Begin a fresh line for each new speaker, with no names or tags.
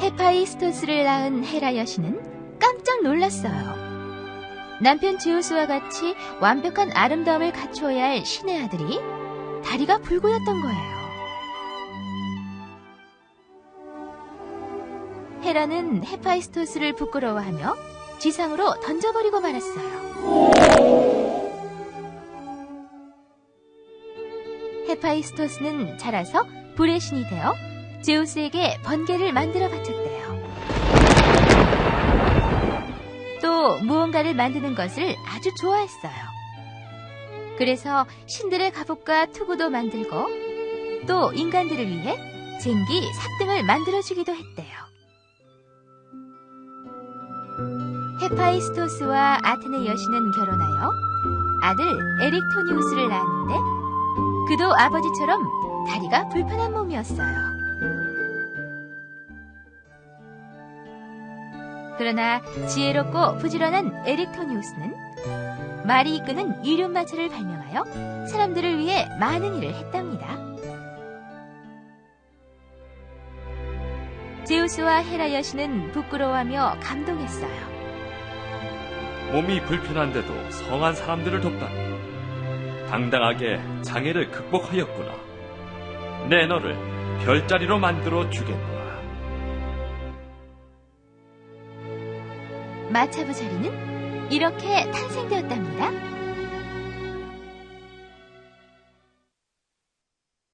헤파이스토스를 낳은 헤라 여신은 깜짝 놀랐어요. 남편 제우스와 같이 완벽한 아름다움을 갖추어야 할 신의 아들이 다리가 불구였던 거예요. 헤라는 헤파이스토스를 부끄러워하며 지상으로 던져버리고 말았어요. 헤파이스토스는 자라서 불의 신이 되어 제우스에게 번개를 만들어 바쳤대요. 또 무언가를 만드는 것을 아주 좋아했어요. 그래서 신들의 갑옷과 투구도 만들고 또 인간들을 위해 쟁기, 삭 등을 만들어주기도 했대요. 헤파이스토스와 아테네 여신은 결혼하여 아들 에릭토니우스를 낳았는데 그도 아버지처럼 다리가 불편한 몸이었어요. 그러나 지혜롭고 부지런한 에릭토니우스는 말이 이끄는 이륜마차를 발명하여 사람들을 위해 많은 일을 했답니다. 제우스와 헤라 여신은 부끄러워하며 감동했어요.
몸이 불편한데도 성한 사람들을 돕다니. 당당하게 장애를 극복하였구나. 내 너를 별자리로 만들어 주겠노
마차부 자리는 이렇게 탄생되었답니다.